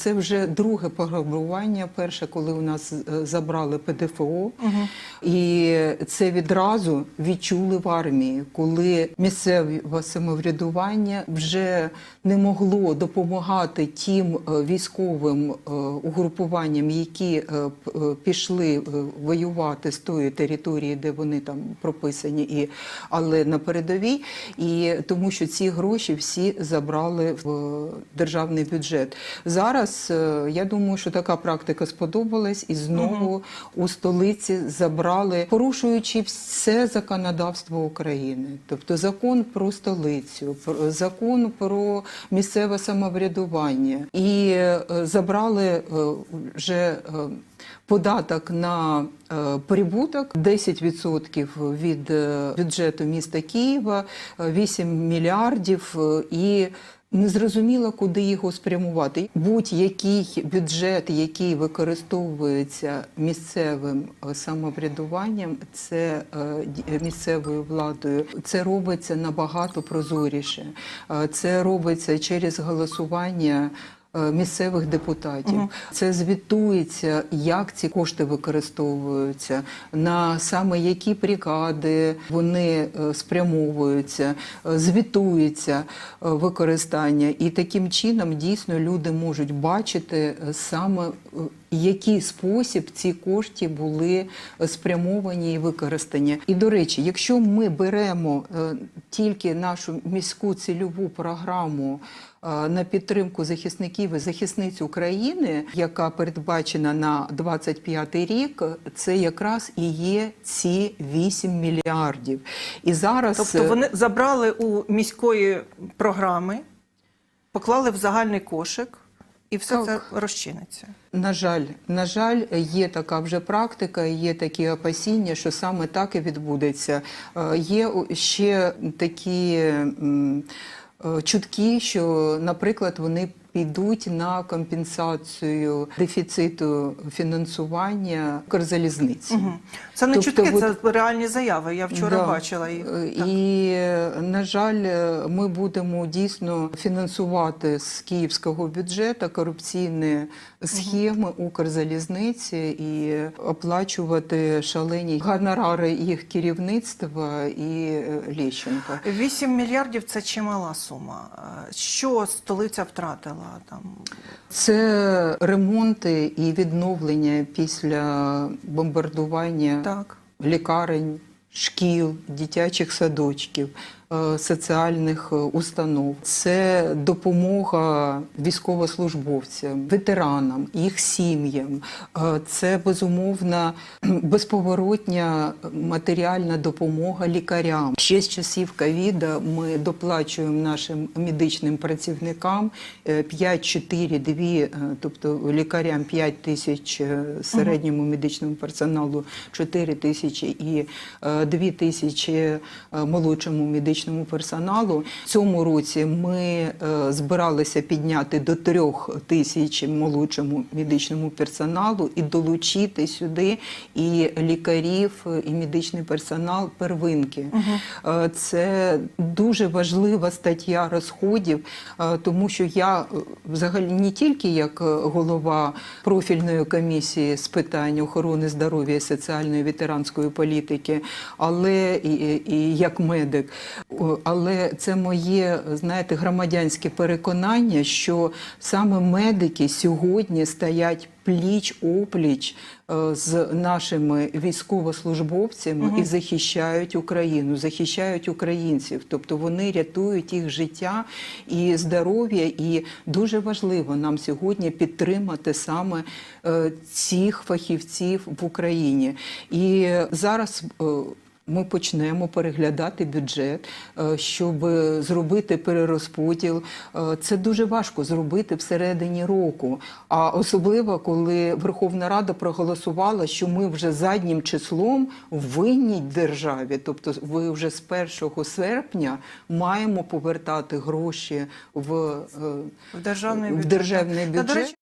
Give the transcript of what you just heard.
Це вже друге пограбування. Перше, коли у нас е, забрали ПДФО, і це відразу відчули в армії, коли місцеве самоврядування вже не могло допомагати тим е, військовим е, угрупуванням, які пішли воювати з тої території, де вони там прописані, і але на передовій, і тому що ці гроші всі забрали в державний бюджет. Зараз е, я думаю, що така практика сподобалась, і знову у столиці забрали, порушуючи все законодавство України, тобто закон про столицю, закон про місцеве самоврядування, і е, забрали е, вже. Податок на прибуток. 10% від бюджету міста Києва, е, 8 мільярдів е, і незрозуміло, куди його спрямувати. Будь-який бюджет, який використовується місцевим е, самоврядуванням, це е, місцевою владою, це робиться набагато прозоріше. Е, Це робиться через голосування е, місцевих депутатів. Це звітується, як ці кошти використовуються, на саме які бригади вони е, спрямовуються, е, звітується е, використання. І таким чином дійсно люди можуть бачити е, саме. е, Який спосіб ці кошти були е, спрямовані і використані? І до речі, якщо ми беремо е, тільки нашу міську цільову програму е, на підтримку захисників і захисниць України, яка передбачена на 25 рік, це якраз і є ці 8 мільярдів. І зараз Тобто вони забрали у міської програми, поклали в загальний кошик, і все Так. це розчиниться. На жаль, на жаль, є така вже практика, є такі опасіння, що саме так і відбудеться. Е, Є ще такі е, чутки, що, наприклад, вони підуть на компенсацію дефіциту фінансування Укрзалізниці. Угу. Це не Тобто чутки, от- це реальні заяви. Я вчора Да. бачила їх. Е, Так. І, на жаль, ми будемо дійсно фінансувати з київського бюджету корупційні схеми Укрзалізниці і оплачувати шалені гонорари їх керівництва і е, Лещенка. 8 мільярдів це чимала сума. Е, Що столиця втратила там? Це ремонти і відновлення після бомбардування Так. лікарень, шкіл, дитячих садочків, соціальних е, установ. Це допомога військовослужбовцям, ветеранам, їх сім'ям. Е, Це безумовна безповоротня матеріальна допомога лікарям. Ще з часів ковіда ми доплачуємо нашим медичним працівникам 5-4, 2, е, тобто лікарям 5 тисяч е, середньому медичному персоналу 4 тисячі і 2 тисячі е, молодшому медичному персоналу. В цьому році ми е, збиралися підняти до 3 тисяч молодшому медичному персоналу і долучити сюди і лікарів, і медичний персонал первинки. Е, Це дуже важлива стаття розходів, е, тому що я взагалі не тільки як голова профільної комісії з питань охорони здоров'я і соціальної ветеранської політики, але і- і як медик. Але це моє, знаєте, громадянське переконання, що саме медики сьогодні стоять пліч опліч е, з нашими військовослужбовцями і захищають Україну, захищають українців. Тобто вони рятують їх життя і здоров'я. І дуже важливо нам сьогодні підтримати саме е, цих фахівців в Україні. І зараз. Е, ми почнемо переглядати бюджет, е, щоб зробити перерозподіл. Е, Це дуже важко зробити всередині року. А особливо, коли Верховна Рада проголосувала, що ми вже заднім числом винні державі, тобто ви вже з 1 серпня маємо повертати гроші в, е, В державний в бюджет. державний бюджет.